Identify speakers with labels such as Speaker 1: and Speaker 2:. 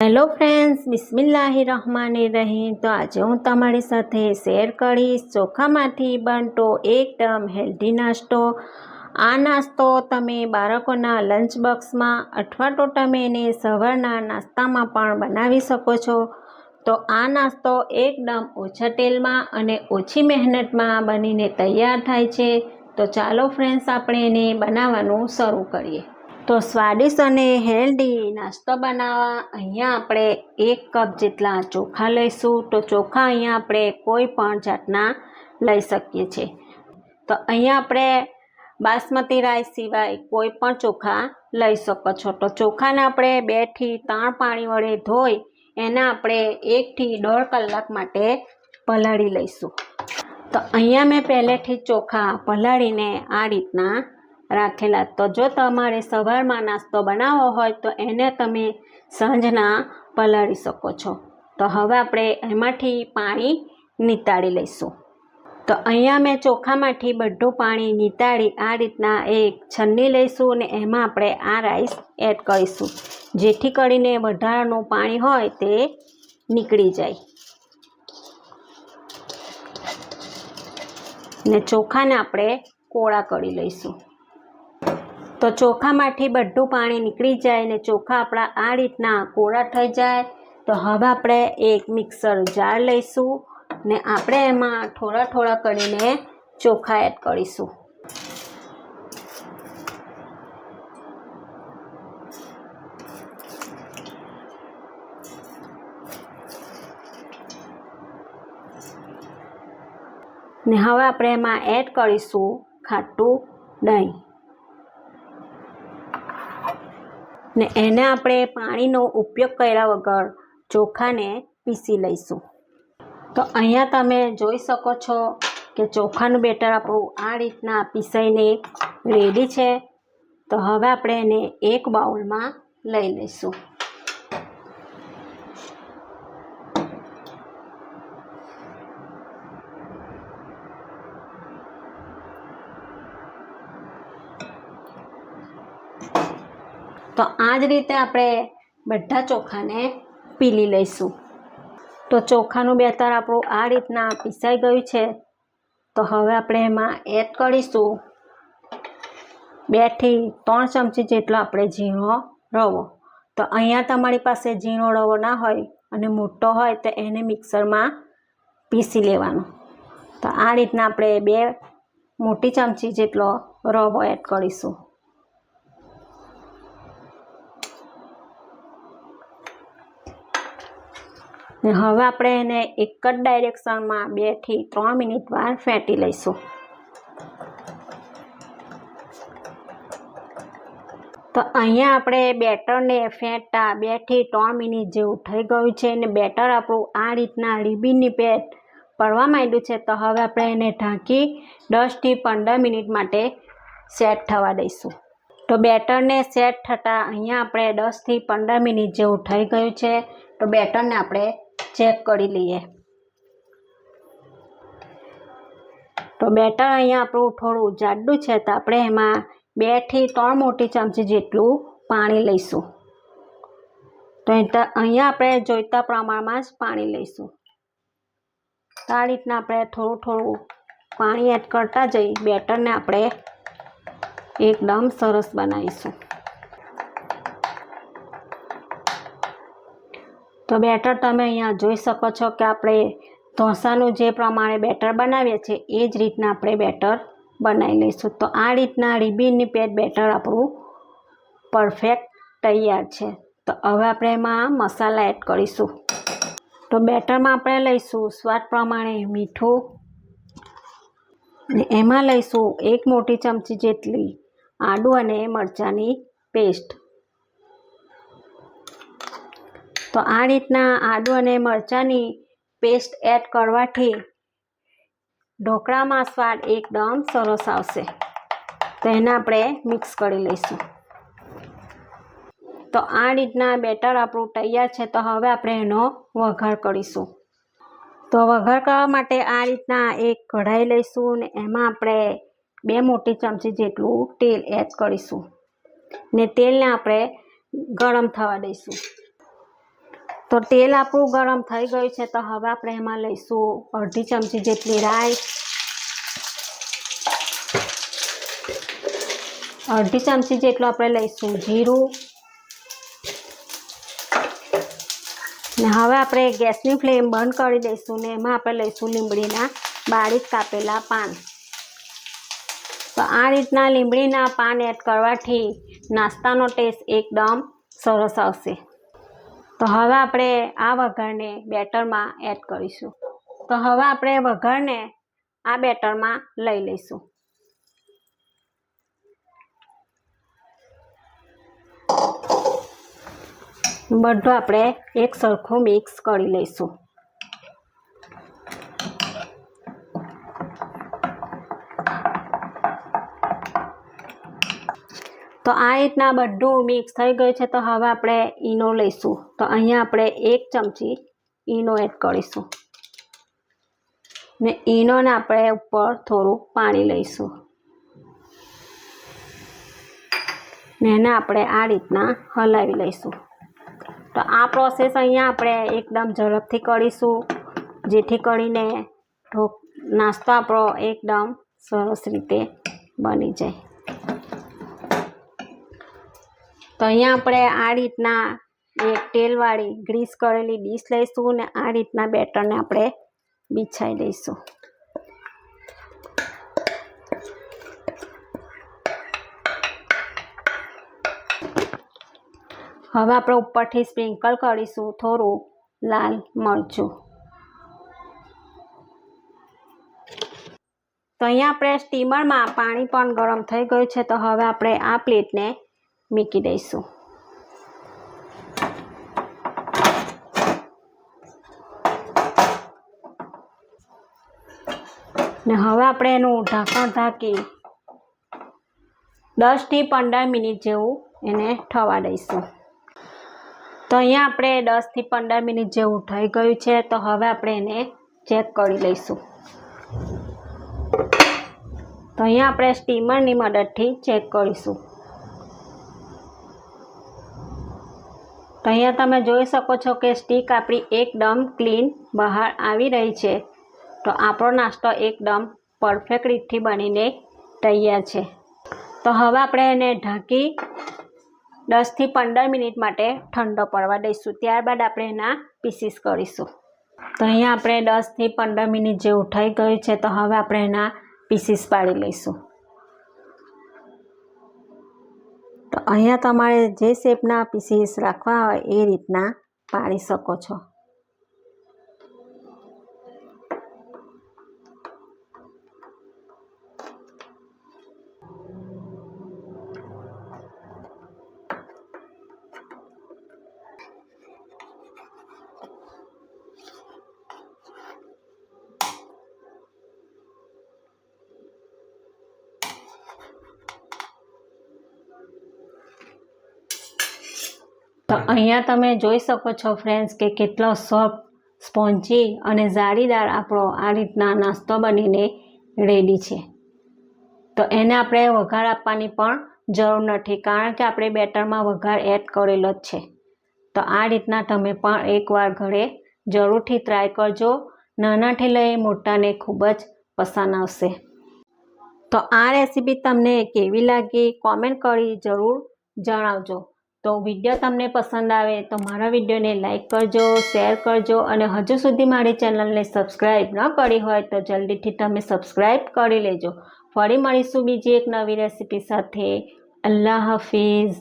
Speaker 1: Hello friends બિસ્મિલ્લાહી રહમાનિર રહીમ તો આજે હું તમારી સાથે શેર કરીશ ચોખામાંથી બનતો એકદમ હેલ્ધી નાસ્તો. આ નાસ્તો તમે બાળકોના લંચ બોક્સમાં અથવા તો તમે એને સવારના નાસ્તામાં પણ બનાવી શકો છો. તો આ નાસ્તો એકદમ ઓછા તેલમાં અને ઓછી મહેનતમાં બનીને તૈયાર થાય છે. તો ચાલો ફ્રેન્ડ્સ આપણે એને બનાવવાનું શરૂ કરીએ. તો સ્વાદિષ્ટ અને હેલ્ધી નાસ્તો બનાવવા અહીંયા આપણે એક કપ જેટલા ચોખા લઈશું. તો ચોખા અહીંયા આપણે કોઈ પણ જાતના લઈ શકીએ છીએ. તો અહીંયા આપણે બાસમતી રાઈસ સિવાય કોઈ પણ ચોખા લઈ શકો છો. તો ચોખાને આપણે બેથી ત્રણ પાણી વડે ધોઈ એને આપણે એકથી દોઢ કલાક માટે પલાળી લઈશું. તો અહીંયા મેં પહેલેથી ચોખા પલાળીને આ રીતના રાખેલા. તો જો તમારે સવારમાં નાસ્તો બનાવવો હોય, તો એને તમે સાંજના પલાળી શકો છો. તો હવે આપણે એમાંથી પાણી નિતાળી લઈશું. તો અહીંયા મેં ચોખામાંથી બધું પાણી નિતાળી, આ રીતના એક છન્ની લઈશું અને એમાં આપણે આ રાઈસ એડ કરીશું. જેથી કરીને વધારાનું પાણી હોય તે નીકળી જાય. ને ચોખાને આપણે કોળા કરી લઈશું. તો ચોખામાંથી બધું પાણી નીકળી જાય ને ચોખા આપણા આ રીતના કોરા થઈ જાય. તો હવે આપણે એક મિક્સર જાર લઈશું ને આપણે એમાં થોડા થોડા કરીને ચોખા એડ કરીશું. ને હવે આપણે એમાં એડ કરીશું ખાટું દહીં. ને એને આપણે પાણીનો ઉપયોગ કર્યા વગર ચોખાને પીસી લઈશું. તો અહીંયા તમે જોઈ શકો છો કે ચોખાનું બેટર આપણું આ રીતના પીસાઈને રેડી છે. તો હવે આપણે એને એક બાઉલમાં લઈ લઈશું. તો આ જ રીતે આપણે બધા ચોખાને પીલી લઈશું. તો ચોખાનું બેતર આપણું આ રીતના પીસાઈ ગયું છે. તો હવે આપણે એમાં એડ કરીશું બેથી ત્રણ ચમચી જેટલો આપણે ઝીણો રવો. તો અહીંયા તમારી પાસે ઝીણો રવો ના હોય અને મોટો હોય તો એને મિક્સરમાં પીસી લેવાનો. તો આ રીતના આપણે બે મોટી ચમચી જેટલો રવો એડ કરીશું. ને હવે આપણે એને એક જ ડાયરેક્શનમાં બેથી ત્રણ મિનિટ વાર ફેંટી લઈશું. તો અહીંયા આપણે બેટરને ફેંટતા બેથી ત્રણ મિનિટ જેવું થઈ ગયું છે ને બેટર આપણું આ રીતના રીબીનની પેટ પડવા માંડ્યું છે તો હવે આપણે એને ઢાંકી દસથી પંદર મિનિટ માટે સેટ થવા દઈશું. તો બેટરને સેટ થતાં અહીંયા આપણે દસથી પંદર મિનિટ જેવું થઈ ગયું છે. તો બેટરને આપણે ચેક કરી લઈએ. તો બેટર અહીંયા આપણું થોડું જાડું છે, તો આપણે એમાં બેથી ત્રણ મોટી ચમચી જેટલું પાણી લઈશું. તો અહીંયા આપણે જોઈતા પ્રમાણમાં જ પાણી લઈશું. તો આ રીતના આપણે થોડું થોડું પાણી એડ કરતા જઈ, બેટરને આપણે એકદમ સરસ બનાવીશું. તો બેટર તમે અહીંયા જોઈ શકો છો કે આપણે ઢોસાનું જે પ્રમાણે બેટર બનાવીએ છીએ, એ જ રીતના આપણે બેટર બનાવી લઈશું. તો આ રીતના રીબીનની પેટ બેટર આપણું પરફેક્ટ તૈયાર છે. તો હવે આપણે એમાં મસાલા એડ કરીશું. તો બેટરમાં આપણે લઈશું સ્વાદ પ્રમાણે મીઠું એમાં લઈશું એક મોટી ચમચી જેટલી આદુ અને મરચાંની પેસ્ટ. તો આ રીતના આદુ અને મરચાંની પેસ્ટ એડ કરવાથી ઢોકળામાં સ્વાદ એકદમ સરસ આવશે. તો એને આપણે મિક્સ કરી લઈશું. તો આ રીતના બેટર આપણું તૈયાર છે, તો હવે આપણે એનો વઘાર કરીશું. તો વઘાર કરવા માટે આ રીતના એક કઢાઈ લઈશું ને એમાં આપણે બે મોટી ચમચી જેટલું તેલ એડ કરીશું. ને તેલને આપણે ગરમ થવા દઈશું. તો તેલ આપણું ગરમ થઈ ગયું છે, તો હવે આપણે એમાં લઈશું અડધી ચમચી જેટલી રાઈ અડધી ચમચી જેટલું આપણે લઈશું જીરું. ને હવે આપણે ગેસની ફ્લેમ બંધ કરી દઈશું ને એમાં આપણે લઈશું લીમડીના બારીક કાપેલા પાન. તો આ રીતના લીમડીના પાન એડ કરવાથી નાસ્તાનો ટેસ્ટ એકદમ સરસ આવશે. તો હવે આપણે આ વઘારને બેટરમાં એડ કરીશું. તો હવે આપણે વઘારને આ બેટરમાં લઈ લઈશું. બધું આપણે એક સરખું મિક્સ કરી લઈશું. તો આ રીતના બધું મિક્સ થઈ ગયું છે. તો હવે આપણે ઈનો લઈશું. તો અહીંયા આપણે એક ચમચી ઈનો એડ કરીશું. ને ઈનોને આપણે ઉપર થોડું પાણી લઈશું. ને એને આપણે આ રીતના હલાવી લઈશું. તો આ પ્રોસેસ અહીંયા આપણે એકદમ ઝડપથી કરીશું. જેથી કરીને નાસ્તો આપણો એકદમ સરસ રીતે બની જાય. તો અહીંયા આપણે આ રીતના એક તેલવાળી ગ્રીસ કરેલી ડીશ લઈશું ને આ રીતના બેટરને આપણે બિછાઈ દઈશું. હવે આપણે ઉપરથી સ્પ્રિંકલ કરીશું થોડું લાલ મરચું. તો અહીંયા આપણે સ્ટીમરમાં પાણી પણ ગરમ થઈ ગયું છે, તો હવે આપણે આ પ્લેટને મૂકી દઈશું ને હવે આપણે એનું ઢાંકણ ઢાંકી દસથી પંદર મિનિટ જેવું એને થવા દઈશું. તો અહીંયા આપણે દસથી પંદર મિનિટ જેવું થઈ ગયું છે, તો હવે આપણે એને ચેક કરી લઈશું. તો અહીંયા આપણે સ્ટીમરની મદદથી ચેક કરીશું. તો અહીંયા તમે જોઈ શકો છો કે સ્ટીક આપણી એકદમ ક્લીન બહાર આવી રહી છે. તો આપણો નાસ્તો એકદમ પરફેક્ટ રીતથી બનીને તૈયાર છે. તો હવે આપણે એને ઢાંકી દસથી પંદર મિનિટ માટે ઠંડો પડવા દઈશું. ત્યારબાદ આપણે એના પીસીસ કરીશું. તો અહીંયા આપણે દસથી પંદર મિનિટ જેવું થઈ ગયું છે, તો હવે આપણે એના પીસીસ પાડી લઈશું તો અહીંયા તમારે જે શેપના પીસીસ રાખવા હોય એ રીતના પાડી શકો છો. તો અહીંયા તમે જોઈ શકો છો ફ્રેન્ડ્સ કે કેટલો સોફ્ટ સ્પોન્જી અને જાળીદાર આપણો આ રીતના નાસ્તો બનીને રેડી છે. તો એને આપણે વઘાર આપવાની પણ જરૂર નથી કારણ કે આપણે બેટરમાં વઘાર એડ કરેલો જ છે. તો આ રીતના તમે પણ એકવાર ઘરે જરૂરથી ટ્રાય કરજો. નાનાથી લઈ મોટાને ખૂબ જ પસંદ આવશે. તો આ રેસીપી તમને કેવી લાગી? કોમેન્ટ કરી જરૂર જણાવજો. તો વીડિયો તમને પસંદ આવે તો મારા વિડીયોને લાઈક કરજો શેર કરજો અને હજુ સુધી મારી ચેનલને સબસ્ક્રાઈબ ન કરી હોય તો જલ્દીથી તમે સબસ્ક્રાઈબ કરી લેજો. ફરી મળીશું બીજી એક નવી રેસીપી સાથે. અલ્લાહ હાફિઝ.